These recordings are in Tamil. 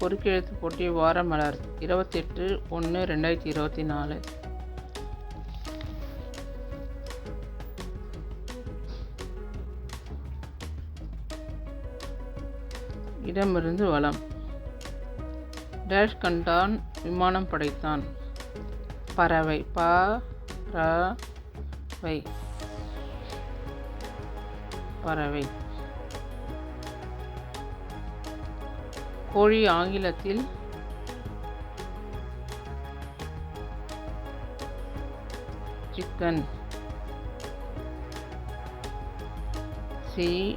குறுக்கெழுத்து போட்டி வார மலர். இருபத்தெட்டு ஒன்று ரெண்டாயிரத்தி இருபத்தி நாலு. இடமிருந்து வளம் டேஷ் கண்டான் விமானம் படைத்தான். பறவை. ப ர வை. பறவை. கோழி ஆங்கிலத்தில் சிக்கன் சி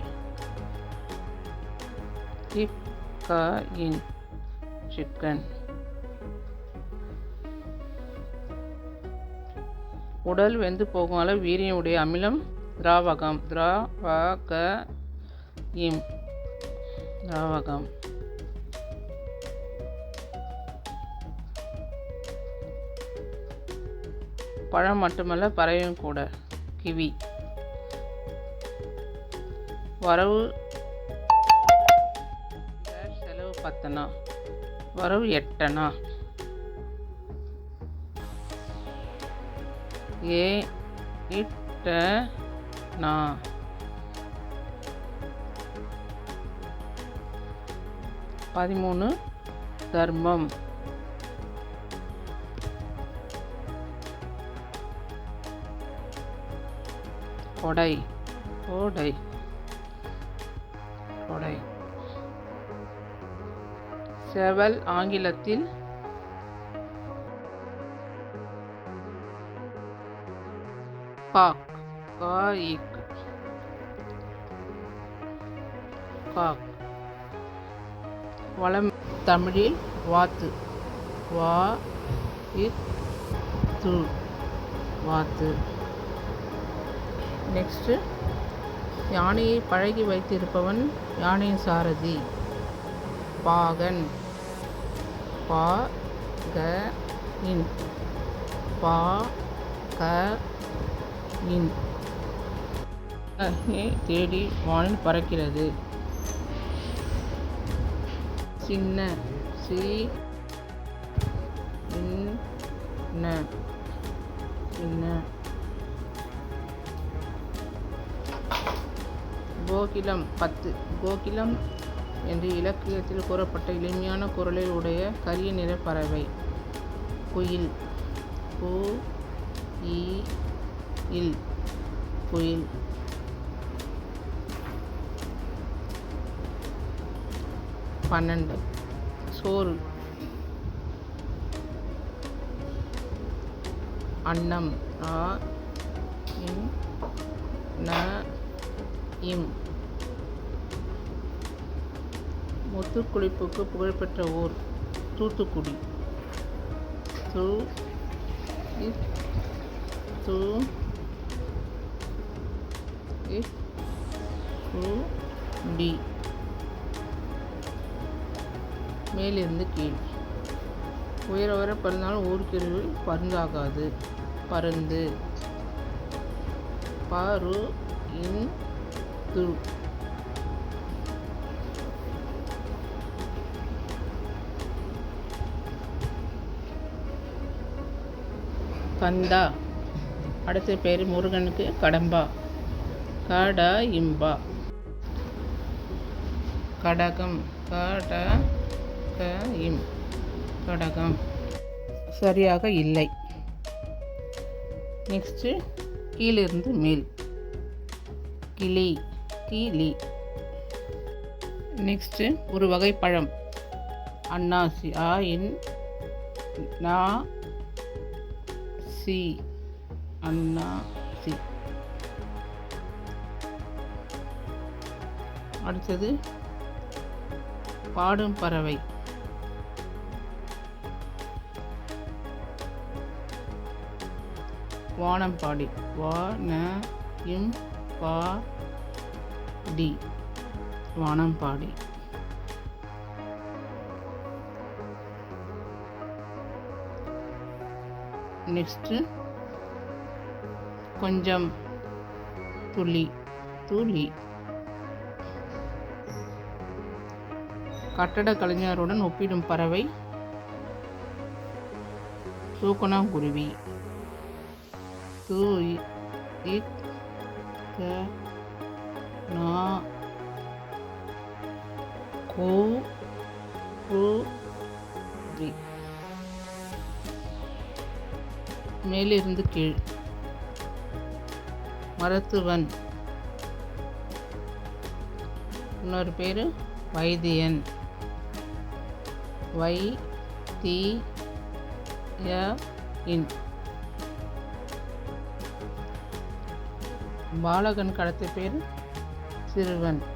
இன் சிக்கன் உடல் வெந்து போகும் அளவு வீரியம் உடைய அமிலம் திராவகம். திராவக இம் திராவகம். பழம் மட்டுமல்ல பறவையும் கூட. கிவி. வரவு. செலவு பத்தனா. வரவு எட்டனா? ஏ இட்ட நா பதிமூணு தர்மம். கொடை கோடை கொடை. செவல் ஆங்கிலத்தில் காக் காயிக் காக் வளம் தமிழில் வாத்து வா இத் து வாத்து. நெக்ஸ்ட்டு யானையை பழகி வைத்திருப்பவன் யானையின் சாரதி. பாகன். பா க இன். பா க இன். தேடி வானில் பறக்கிறது. சின்ன சி இன்ன சின்ன. கோகிலம் பத்து. கோகிலம் என்று இலக்கியத்தில் கூறப்பட்ட எளிமையான குரலில் உடைய கரிய நிற பறவை குயில். கு இ இல். குயில். பன்னெண்டு. சோறு. அன்னம். ஆ இம் ந இம். முத்துக்குளிப்புக்கு புகழ்பெற்ற ஊர் தூத்துக்குடி. தூ தூ து டி. மேலிருந்து கீழ். உயர உயர பறந்தாலும் ஊர்க்கிருவி பருந்தாகாது. பருந்து. பரு இன் து. கந்தா. அடுத்த பேர் முருகனுக்கு கடம்பா. கட இம்பா கடகம் கட க இம் கடகம். சரியாக இல்லை. நெக்ஸ்ட்டு கீழிருந்து மேல். கிளி கிளி நெக்ஸ்ட்டு ஒரு வகை பழம். அன்னாசி ஆ இன் நா சி அண்ணா சி. அடுத்தது பாடும் பறவை. வானம்பாடி வா ந இம் பா டி. வானம்பாடி நெக்ஸ்ட்டு கொஞ்சம் துளி துளி கட்டடக் கலைஞருடன் ஒப்பிடும் பறவை தூக்கணாங்குருவி. தூ க நா கு மேலிருந்து கீழ். மருத்துவன். இன்னொரு பேர் வைத்தியன். வை தி இன் பாலகன் கடத்த பேர் சிறுவன்.